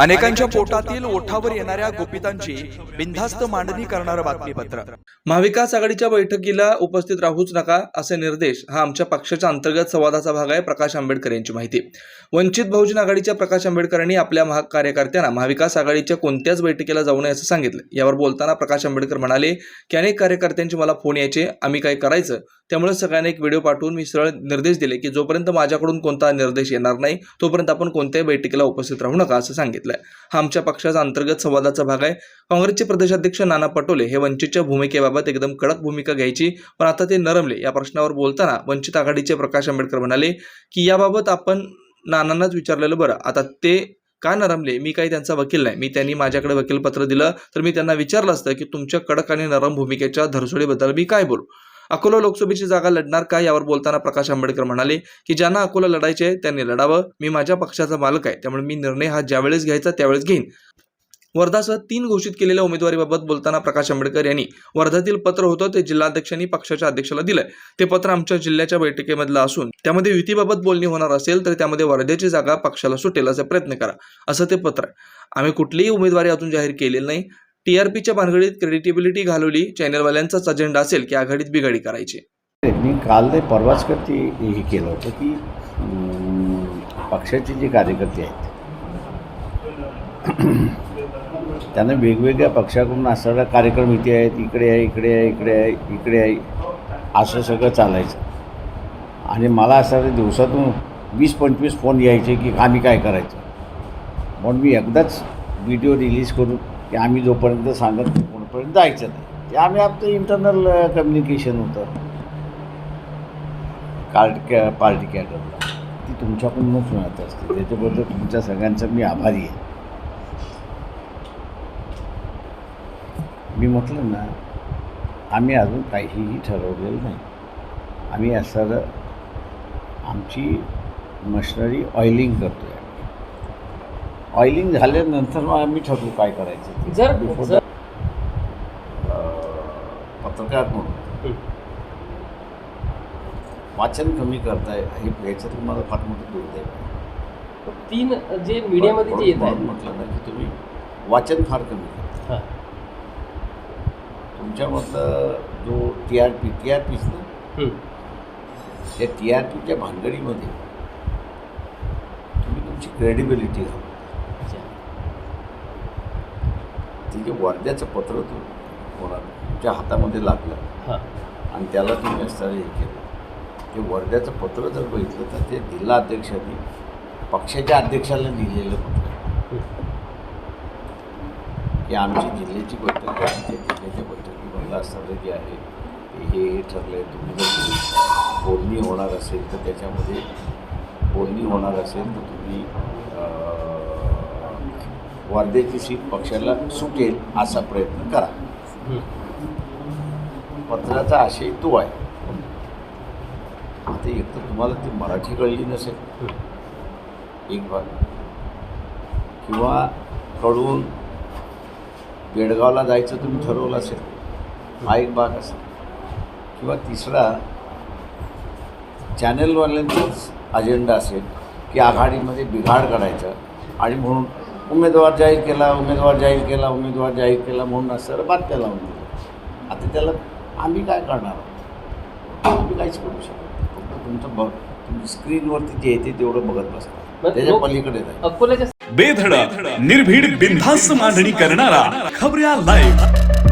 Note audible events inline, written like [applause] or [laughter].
अनेकांच्या पोटातील ओठावर येणाऱ्या गोपितांची बिनधास्त मांडणी करणारं बातमीपत्र. महाविकास आघाडीच्या बैठकीला उपस्थित राहूच नका असे निर्देश हा आमच्या पक्षाच्या अंतर्गत संवादाचा भाग आहे प्रकाश आंबेडकर यांची माहिती. वंचित बहुजन आघाडीच्या प्रकाश आंबेडकरांनी आपल्या महा कार्यकर्त्यांना महाविकास आघाडीच्या कोणत्याच बैठकीला जाऊ नये असं सांगितलं. यावर बोलताना प्रकाश आंबेडकर म्हणाले की अनेक कार्यकर्त्यांचे मला फोन यायचे आम्ही काय करायचं? त्यामुळे सगळ्यांना एक व्हिडिओ पाठवून मी सरळ निर्देश दिले की जोपर्यंत माझ्याकडून कोणता निर्देश येणार नाही तोपर्यंत आपण कोणत्याही बैठकीला उपस्थित राहू नका असं सांगितलं. सांगितलंय हा आमच्या पक्षाचा अंतर्गत संवादाचा भाग आहे. काँग्रेसचे प्रदेशाध्यक्ष नाना पटोले हे वंचितच्या भूमिकेबाबत एकदम कडक भूमिका घ्यायची पण आता ते नरमले. या प्रश्नावर बोलताना वंचित आघाडीचे प्रकाश आंबेडकर म्हणाले की याबाबत आपण नानांनाच विचारलेलं बरं. आता ते का नरमले? मी काही त्यांचा वकील नाही. मी त्यांनी माझ्याकडे वकीलपत्र दिलं. तर मी त्यांना विचारलं असतं की तुमच्या कडक आणि नरम भूमिकेच्या धरसोडीबद्दल मी काय बोलू? अकोला लोकसभेची जागा लढणार का यावर बोलताना प्रकाश आंबेडकर म्हणाले की ज्यांना अकोला लढायचे आहे त्यांनी लढावं. मी माझ्या पक्षाचा मालक आहे त्यामुळे मी निर्णय हा ज्यावेळेस घ्यायचा त्यावेळेस घेईन. वर्धासह तीन घोषित केलेल्या उमेदवारीबाबत बोलताना प्रकाश आंबेडकर यांनी वर्धातील पत्र होतं ते जिल्हाध्यक्षांनी पक्षाच्या अध्यक्षाला दिलंय. ते पत्र आमच्या जिल्ह्याच्या बैठकीमधलं असून त्यामध्ये युतीबाबत बोलणी होणार असेल तर त्यामध्ये वर्ध्याची जागा पक्षाला सुटेल असा प्रयत्न करा असं ते पत्र आहे. आम्ही कुठलीही उमेदवारी अजून जाहीर केलेली नाही. टीआरपीच्या भानगडीत क्रेडिटेबिलिटी घालवली चॅनलवाल्यांचाच अजेंडा असेल की आघाडीत बिघाडी करायची. मी काल नाही परवाच करते हे केलं होतं की पक्षाचे जे कार्यकर्ते आहेत [clears throat] त्यांना वेगवेगळ्या पक्षाकडून असणारा कार्यक्रम इथे आहेत इकडे आहे इकडे आहे इकडे आहे इकडे आहे असं सगळं चालायचं. आणि मला असं दिवसातून वीस पंचवीस फोन यायचे की आम्ही काय करायचं. म्हणून मी एकदाच व्हिडिओ रिलीज करून की आम्ही जोपर्यंत सांगत नाही कोणपर्यंत जायचं नाही. ते आम्ही आपलं इंटरनल कम्युनिकेशन होतं. कार्ड कॅ पार्टी कॅडरला. ती तुमच्याकडूनच मिळत असते. त्याच्याबद्दल तुमच्या सगळ्यांचा मी आभारी आहे. मी म्हटलं ना आम्ही अजून काहीही ठरवलेलं नाही. आम्ही असं आमची मशिनरी ऑइलिंग करतो आहे ऑइलिंग झाल्यानंतर मग आम्ही ठरवू काय करायचं ते. जर- Before जर- अं, पत्रकार म्हणून वाचन कमी करताय हे याचं तुम्हाला फार मोठं दुर्दैव आहे. तीन जे मीडियामध्ये जे येत म्हणून आहेत म्हटलं ना की तुम्ही वाचन फार कमी करता हां. तुमच्यामधलं जो T R P T R peach ना. त्या टी आर पीच्या भानगडीमध्ये तुम्ही तुमची क्रेडिबिलिटी घाला ते जे वर्ध्याचं पत्र तू होणार तुमच्या हातामध्ये लागलं. हां. आणि त्याला तुम्ही असताना हे केलं. ते वर्ध्याचं पत्र जर बघितलं तर ते जिल्हा अध्यक्षांनी पक्षाच्या अध्यक्षाला लिहिलेलं पत्र. की आमची जिल्ह्याची बैठक आहे त्या जिल्ह्याच्या बैठकीमधलं असताना जे आहे. ते हे हे ठरलं आहे तुम्ही जर बोलणी होणार असेल तर त्याच्यामध्ये बोलणी होणार असेल तर तुम्ही वर्ध्याची सीट पक्षाला सुटेल असा प्रयत्न करा. पत्राचा आशय तो आहे. आता एक तर तुम्हाला ती मराठी कळली नसेल. एक भाग किंवा कडून बेडगावला जायचं तुम्ही ठरवलं असेल. हा एक भाग असेल. किंवा तिसरा चॅनलवाल्यांचाच अजेंडा असेल की आघाडीमध्ये बिघाड करायचा. आणि म्हणून उमेदवार जाहीर केला उमेदवार जाहीर केला उमेदवार जाहीर केला म्हणून असं बातम्या लावून दिल्या आता त्याला आम्ही काय करणार आहोत? आम्ही काहीच करू शकत. फक्त तुमचं बघ तुम्ही स्क्रीनवरती जे येते तेवढं बघत बसता त्याच्या लोक- पलीकडे अकोल्याच्या बेधडक निर्भीड बिनधास्त मांडणी करणारा खबऱ्या लाईव्ह